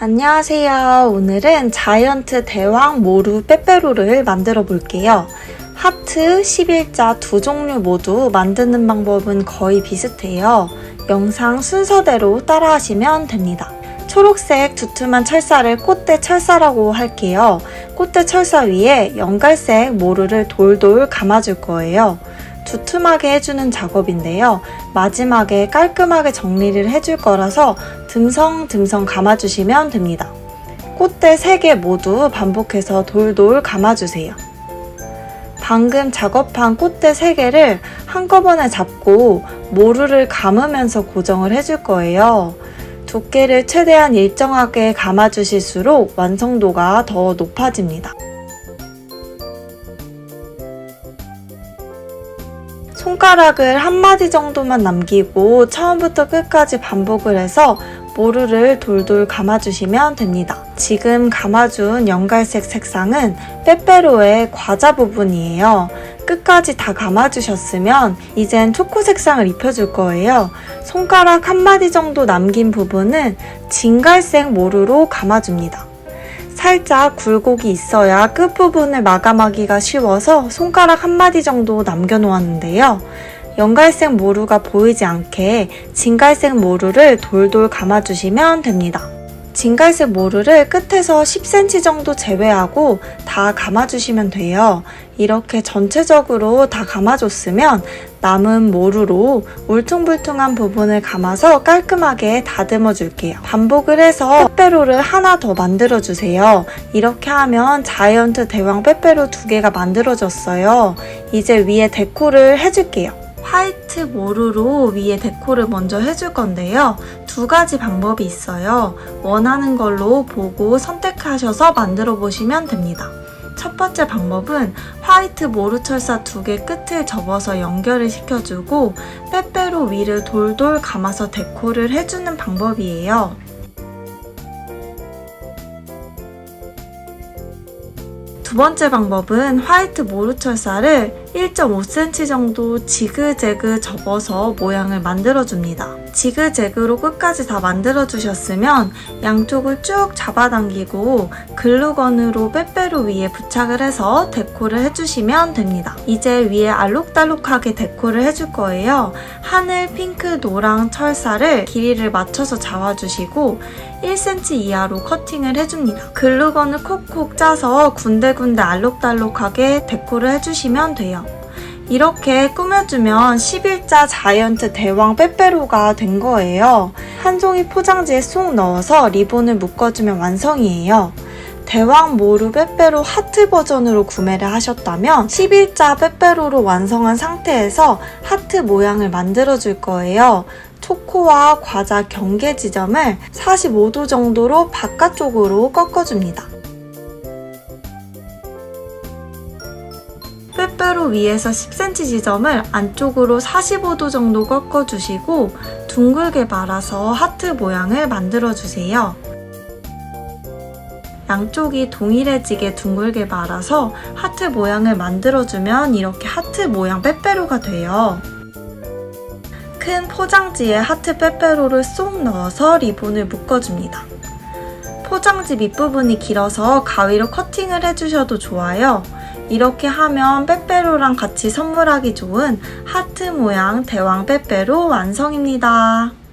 안녕하세요. 오늘은 자이언트 대왕 모루 빼빼로를 만들어 볼게요. 하트, 11자 두 종류 모두 만드는 방법은 거의 비슷해요. 영상 순서대로 따라하시면 됩니다. 초록색 두툼한 철사를 꽃대 철사라고 할게요. 꽃대 철사 위에 연갈색 모루를 돌돌 감아줄 거예요. 두툼하게 해주는 작업인데요. 마지막에 깔끔하게 정리를 해줄 거라서 듬성듬성 감아주시면 됩니다. 꽃대 3개 모두 반복해서 돌돌 감아주세요. 방금 작업한 꽃대 3개를 한꺼번에 잡고 모루를 감으면서 고정을 해줄 거예요. 두께를 최대한 일정하게 감아주실수록 완성도가 더 높아집니다. 손가락을 한 마디 정도만 남기고 처음부터 끝까지 반복을 해서 모루를 돌돌 감아주시면 됩니다. 지금 감아준 연갈색 색상은 빼빼로의 과자 부분이에요. 끝까지 다 감아주셨으면 이젠 초코 색상을 입혀줄 거예요. 손가락 한 마디 정도 남긴 부분은 진갈색 모루로 감아줍니다. 살짝 굴곡이 있어야 끝부분을 마감하기가 쉬워서 손가락 한 마디 정도 남겨놓았는데요. 연갈색 모루가 보이지 않게 진갈색 모루를 돌돌 감아주시면 됩니다. 진갈색 모루를 끝에서 10cm 정도 제외하고 다 감아주시면 돼요. 이렇게 전체적으로 다 감아줬으면 남은 모루로 울퉁불퉁한 부분을 감아서 깔끔하게 다듬어 줄게요. 반복을 해서 빼빼로를 하나 더 만들어 주세요. 이렇게 하면 자이언트 대왕 빼빼로 두 개가 만들어졌어요. 이제 위에 데코를 해줄게요. 화이트 모루로 위에 데코를 먼저 해줄 건데요. 두 가지 방법이 있어요. 원하는 걸로 보고 선택하셔서 만들어 보시면 됩니다. 첫 번째 방법은 화이트 모루 철사 두 개 끝을 접어서 연결을 시켜주고 빼빼로 위를 돌돌 감아서 데코를 해주는 방법이에요. 두 번째 방법은 화이트 모루 철사를 1.5cm 정도 지그재그 접어서 모양을 만들어줍니다. 지그재그로 끝까지 다 만들어 주셨으면 양쪽을 쭉 잡아당기고 글루건으로 빼빼로 위에 부착을 해서 데코를 해주시면 됩니다. 이제 위에 알록달록하게 데코를 해줄 거예요. 하늘, 핑크, 노랑 철사를 길이를 맞춰서 잡아주시고 1cm 이하로 커팅을 해줍니다. 글루건을 콕콕 짜서 군데군데 알록달록하게 데코를 해주시면 돼요. 이렇게 꾸며주면 11자 자이언트 대왕 빼빼로가 된 거예요. 한 송이 포장지에 쏙 넣어서 리본을 묶어주면 완성이에요. 대왕 모루 빼빼로 하트 버전으로 구매를 하셨다면 11자 빼빼로로 완성한 상태에서 하트 모양을 만들어 줄 거예요. 초코와 과자 경계 지점을 45도 정도로 바깥쪽으로 꺾어줍니다. 빼빼로 위에서 10cm 지점을 안쪽으로 45도 정도 꺾어주시고 둥글게 말아서 하트 모양을 만들어주세요. 양쪽이 동일해지게 둥글게 말아서 하트 모양을 만들어주면 이렇게 하트 모양 빼빼로가 돼요. 큰 포장지에 하트 빼빼로를 쏙 넣어서 리본을 묶어줍니다. 포장지 밑부분이 길어서 가위로 커팅을 해주셔도 좋아요. 이렇게 하면 빼빼로랑 같이 선물하기 좋은 하트 모양 대왕 빼빼로 완성입니다.